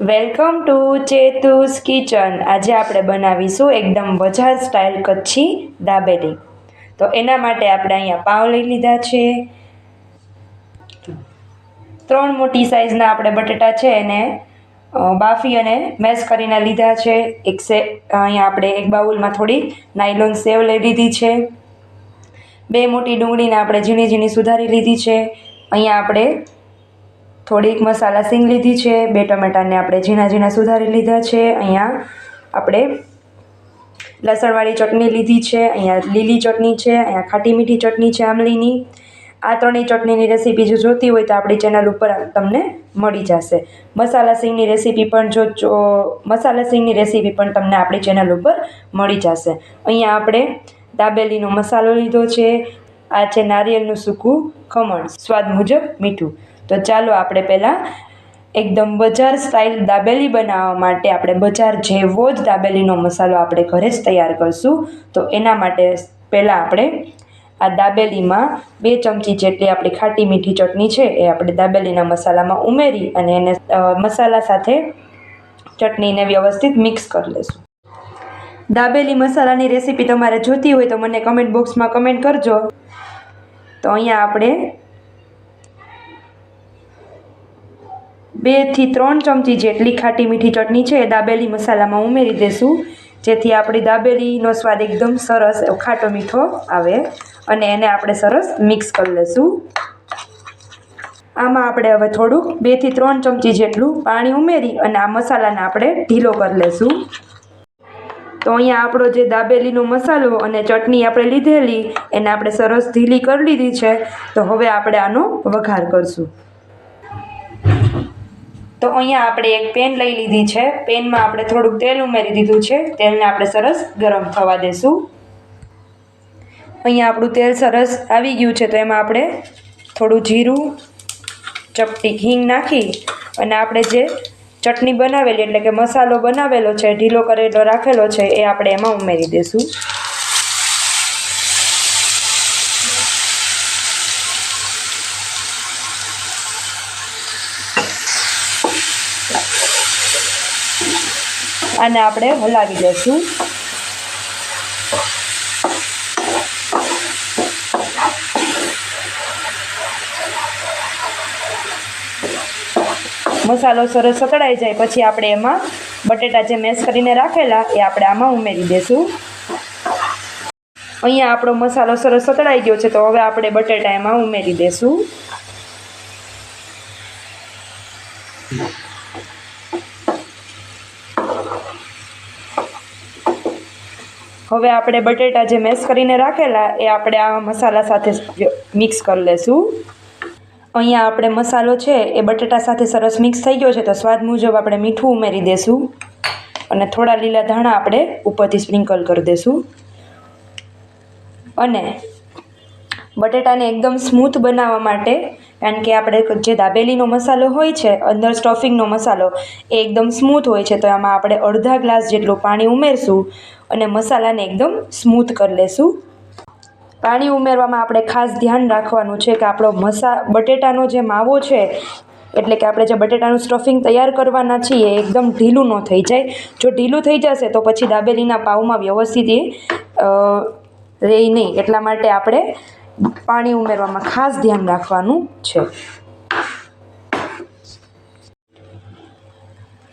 Welcome to ચેતુસ kitchen. આજે આપણે બનાવીશું એકદમ બજાર સ્ટાઇલ કચ્છી દાબેલી. તો એના માટે આપણે અહીંયા પાઉ લઈ લીધા છે. ત્રણ મોટી સાઈઝના આપણે બટેટા છે એને બાફી અને મેશ કરીને લીધા છે. એક સે, અહીંયા આપણે એક બાઉલમાં થોડી નાયલોન સેવ લઈ લીધી છે. બે મોટી ડુંગળીને આપણે ઝીણી ઝીણી સુધારી લીધી છે. અહીંયા આપણે થોડીક મસાલા સીંગ લીધી છે, બે ટમેટાને આપણે ઝીણા ઝીણા સુધારી લીધા છે. અહીંયા આપણે લસણવાળી ચટણી લીધી છે, અહીંયા લીલી ચટણી છે, અહીંયા ખાટી મીઠી ચટણી છે આમલીની. આ ત્રણેય ચટણીની રેસીપી જો જોતી હોય તો આપણી ચેનલ ઉપર તમને મળી જશે. મસાલા સિંગની રેસીપી પણ જો મસાલા સિંગની રેસીપી પણ તમને આપણી ચેનલ ઉપર મળી જશે. અહીંયા આપણે દાબેલીનો મસાલો લીધો છે. આ છે નારિયેળનું સૂકું ખમણ, સ્વાદ મુજબ મીઠું. તો ચાલો આપણે પહેલાં એકદમ બજાર સ્ટાઇલ દાબેલી બનાવવા માટે આપણે બજાર જેવો જ દાબેલીનો મસાલો આપણે ઘરે જ તૈયાર કરશું. તો એના માટે પહેલાં આપણે આ દાબેલીમાં બે ચમચી જેટલી આપણી ખાટી મીઠી ચટણી છે એ આપણે દાબેલીના મસાલામાં ઉમેરી અને એને મસાલા સાથે ચટણીને વ્યવસ્થિત મિક્સ કરી લઈશું દાબેલી મસાલાની રેસીપી તમારે જોતી હોય તો મને કમેન્ટ બોક્સમાં કમેન્ટ કરજો. તો અહીંયા આપણે બેથી ત્રણ ચમચી જેટલી ખાટી મીઠી ચટણી છે, એ દાબેલી મસાલામાં ઉમેરી દઈશું જેથી આપણી દાબેલીનો સ્વાદ એકદમ સરસ ખાટો મીઠો આવે અને એને આપણે સરસ મિક્સ કરી લઈશું આમાં આપણે હવે થોડુંક બેથી ત્રણ ચમચી જેટલું પાણી ઉમેરી અને આ મસાલાને આપણે ઢીલો કરી લઈશું તો અહીંયા આપણો જે દાબેલીનો મસાલો અને ચટણી આપણે લીધેલી, એને આપણે સરસ ઢીલી કરી લીધી છે. તો હવે આપણે આનો વઘાર કરશું. તો અહીંયા આપણે એક પેન લઈ લીધી છે. પેનમાં આપણે થોડુંક તેલ ઉમેરી દીધું છે. તેલને આપણે સરસ ગરમ થવા દેશું. અહીંયા આપણું તેલ સરસ આવી ગયું છે તો એમાં આપણે થોડું જીરું, ચપટી હિંગ નાખી અને આપણે જે ચટણી બનાવેલી એટલે કે મસાલો બનાવેલો છે, ઢીલો કરેલો રાખેલો છે, એ આપણે એમાં ઉમેરી દઈશું આને આપણે હલાવી દઈશું. મસાલો સરસ સતળાઈ જાય, પછી આપણે એમાં બટેટા જે મેશ કરીને રાખેલા, એ આપણે આમાં ઉમેરી દઈશું. અહીંયા આપણો મસાલો સરસ સતળાઈ ગયો છે, તો હવે આપણે બટેટા એમાં ઉમેરી દઈશું. હવે આપણે બટેટા જે મેશ કરીને રાખેલા, એ આપણે આ મસાલા સાથે મિક્સ કરી લેશું. અહીંયા આપણે મસાલો છે, એ બટેટા સાથે સરસ મિક્સ થઈ ગયો છે, તો સ્વાદ મુજબ આપણે મીઠું ઉમેરી દઈશું અને થોડા લીલા ધાણા આપણે ઉપરથી સ્પ્રિંકલ કરી દઈશું અને બટેટાને એકદમ સ્મૂથ બનાવવા માટે કારણ કે આપણે જે દાબેલીનો મસાલો હોય છે, અંદર સ્ટફિંગનો મસાલો, એ એકદમ સ્મૂથ હોય છે, તો એમાં આપણે અડધા ગ્લાસ જેટલું પાણી ઉમેરશું અને મસાલાને એકદમ સ્મૂથ કરી લેશું. પાણી ઉમેરવામાં આપણે ખાસ ધ્યાન રાખવાનું છે કે આપણો મસા, બટેટાનો જે માવો છે, એટલે કે આપણે જે બટેટાનું સ્ટફિંગ તૈયાર કરવાના છીએ એકદમ ઢીલું ન થઈ જાય. જો ઢીલું થઈ જશે, તો પછી દાબેલીના પાવમાં વ્યવસ્થિત એ રહે નહીં. એટલા માટે આપણે પાણી ઉમેરવામાં ખાસ ધ્યાન રાખવાનું છે.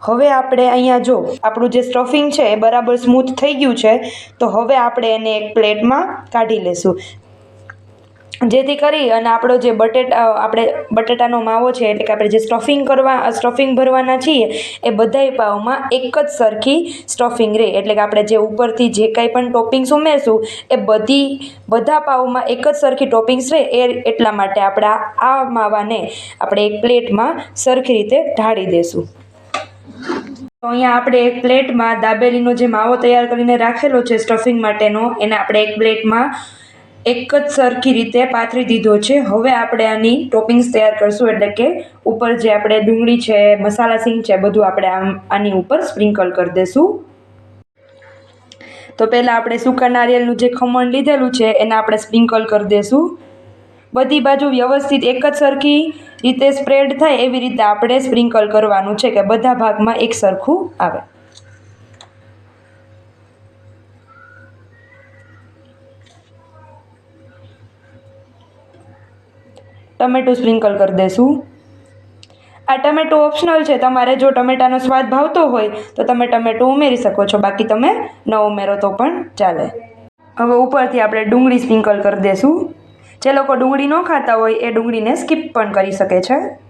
હવે આપણે અહીંયા જો, આપણું જે સ્ટફિંગ છે એ બરાબર સ્મૂથ થઈ ગયું છે, તો હવે આપણે એને એક પ્લેટમાં કાઢી લેશું જેથી કરી અને આપણો જે બટેટા આપણે બટેટાનો માવો છે, એટલે કે આપણે જે સ્ટફિંગ કરવા, સ્ટફિંગ ભરવાના છીએ, એ બધાય પાવમાં એક જ સરખી સ્ટફિંગ રહે એટલે કે આપણે જે ઉપરથી જે કાંઈ પણ ટોપિંગ્સ ઉમેરશું, એ બધી, બધા પાવમાં એક જ સરખી ટોપિંગ્સ રહે એ એટલા માટે આપણે આ માવાને આપણે એક પ્લેટમાં સરખી રીતે ઢાળી દેશું. તો અહીંયા આપણે એક પ્લેટમાં દાબેલીનો જે માવો તૈયાર કરીને રાખેલો છે સ્ટફિંગ માટેનો, એને આપણે એક પ્લેટમાં એક જ સરખી રીતે પાથરી દીધો છે. હવે આપણે આની ટોપિંગ્સ તૈયાર કરશું, એટલે કે ઉપર જે આપણે ડુંગળી છે, મસાલા સિંગ છે, બધું આપણે આમ આની ઉપર સ્પ્રિંકલ કરી દઈશું તો પહેલાં આપણે સૂકા નારિયેળનું જે ખમણ લીધેલું છે, એને આપણે સ્પ્રિંકલ કરી દઈશું બધી બાજુ વ્યવસ્થિત એક જ સરખી રીતે સ્પ્રેડ થાય એવી રીતે આપણે સ્પ્રિંકલ કરવાનું છે, કે બધા ભાગમાં એક સરખું આવે. ટમેટું સ્પ્રિંકલ કરી દેશું. આ ટમેટું ઓપ્શનલ છે. તમારે જો ટમેટાનો સ્વાદ ભાવતો હોય, તો તમે ટમેટું ઉમેરી શકો છો. બાકી તમે ન ઉમેરો તો પણ ચાલે. હવે ઉપરથી આપણે ડુંગળી સ્પ્રિંકલ કરી દેશું. જે લોકો ડુંગળી ન ખાતા હોય, એ ડુંગળીને સ્કીપ પણ કરી શકે છે.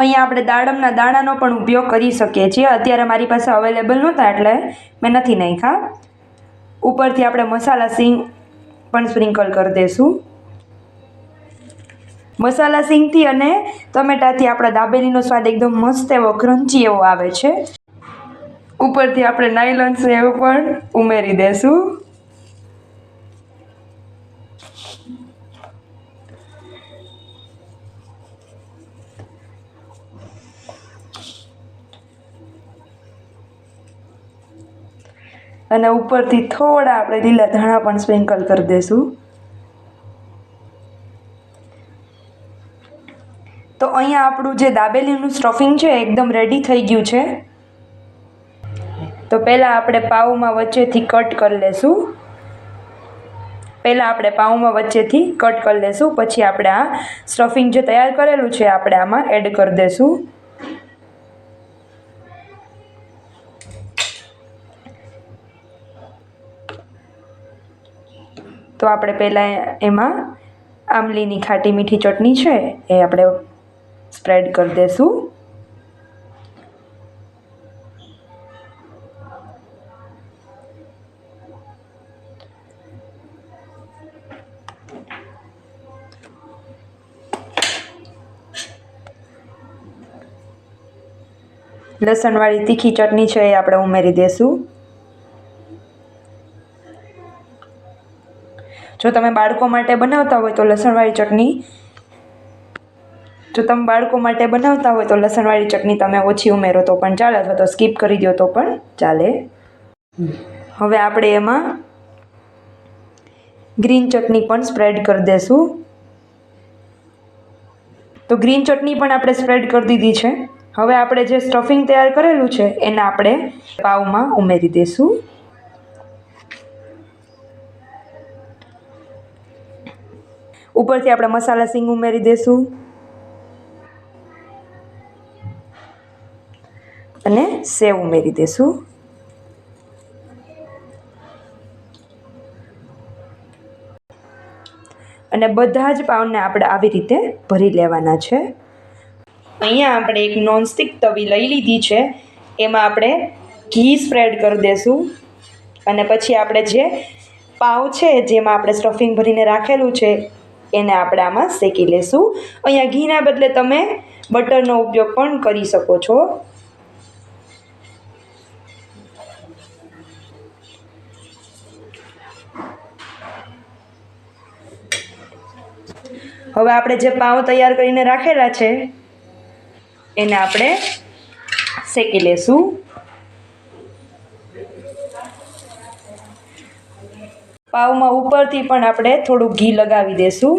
અહીંયા આપણે દાડમના દાણાનો પણ ઉપયોગ કરી શકીએ છીએ. અત્યારે મારી પાસે અવેલેબલ નહોતા, એટલે મેં નથી નાખ્યા. ઉપરથી આપણે મસાલા સિંગ પણ સ્પ્રિંકલ કરી દઈશું મસાલા સિંગથી અને ટમેટાથી આપણા દાબેલીનો સ્વાદ એકદમ મસ્ત એવો ક્રંચી એવો આવે છે. ઉપરથી આપણે નાયલોન સેવ પણ ઉમેરી દઈશું અને ઉપરથી થોડા આપણે લીલા ધાણા પણ સ્પ્રિંકલ કરી દઈશું તો અહીંયા આપણું જે દાબેલીનું સ્ટફિંગ છે એકદમ રેડી થઈ ગયું છે. તો પહેલાં આપણે પાઉમાં વચ્ચેથી કટ કરી લેશું. પહેલાં આપણે પાઉમાં વચ્ચેથી કટ કરી લેશું. પછી આપણે આ સ્ટફિંગ જે તૈયાર કરેલું છે આપણે આમાં એડ કરી દઈશું તો આપણે પહેલાં એમાં આમલીની ખાટી મીઠી ચટણી છે એ આપણે સ્પ્રેડ કરી દઈશું લસણવાળી તીખી ચટણી છે એ આપણે ઉમેરી દઈશું જો તમે બાળકો માટે બનાવતા હોય તો લસણવાળી ચટણી. જો તમે બાળકો માટે બનાવતા હોય તો લસણવાળી ચટણી તમે ઓછી ઉમેરો તો પણ ચાલે, અથવા તો સ્કીપ કરી દો તો પણ ચાલે. હવે આપણે એમાં ગ્રીન ચટણી પણ સ્પ્રેડ કરી દઈશું તો ગ્રીન ચટણી પણ આપણે સ્પ્રેડ કરી દીધી છે. હવે આપણે જે સ્ટફિંગ તૈયાર કરેલું છે, એને આપણે પાવમાં ઉમેરી દઈશું ઉપરથી આપણે મસાલા સિંગ ઉમેરી દઈશું અને સેવ ઉમેરી દઈશું અને બધા જ પાઉનને આપણે આવી રીતે ભરી લેવાના છે. અહીંયા આપણે એક નોનસ્ટિક તવી લઈ લીધી છે. એમાં આપણે ઘી સ્પ્રેડ કરી દઈશું અને પછી આપણે જે પાઉ છે, જેમાં આપણે સ્ટફિંગ ભરીને રાખેલું છે એને આપણે આમાં શેકી લેશું. અહીંયા ઘીના બદલે તમે બટરનો ઉપયોગ પણ કરી શકો છો. હવે આપણે જે પાઉં તૈયાર કરીને રાખેલા છે, એને આપણે શેકી લેશું. પાવમાં ઉપરથી પણ આપણે થોડું ઘી લગાવી દેશું.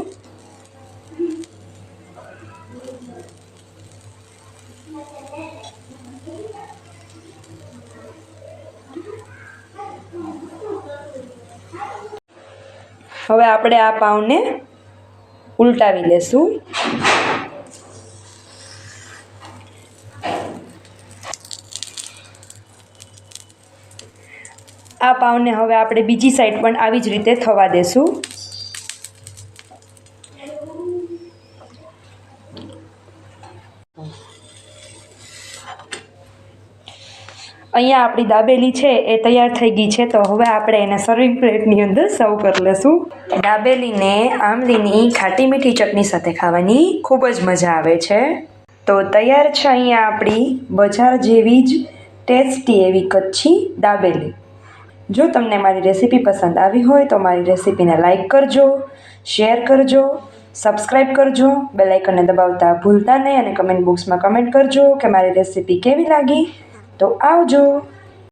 હવે આપણે આ પાવને ઉલટાવી લેશું. આ પાવને હવે આપણે બીજી સાઈડ પણ આવી જ રીતે થવા દેશું. અહીંયા આપણી દાબેલી છે એ તૈયાર થઈ ગઈ છે, તો હવે આપણે એને સર્વિંગ પ્લેટની અંદર સર્વ કરી લેશું. દાબેલીને આમલીની ખાટી મીઠી ચટણી સાથે ખાવાની ખૂબ જ મજા આવે છે. તો તૈયાર છે અહીંયા આપણી બજાર જેવી જ ટેસ્ટી એવી કચ્છી દાબેલી. જો તમને મારી રેસીપી પસંદ આવી હોય તો મારી રેસીપીને લાઇક કરજો, શેર કરજો સબસ્ક્રાઈબ કરજો, બેલ આઇકનને દબાવતા ભૂલતા નહીં અને કમેન્ટ બોક્સમાં કમેન્ટ કરજો કે મારી રેસીપી કેવી લાગી. તો આવજો.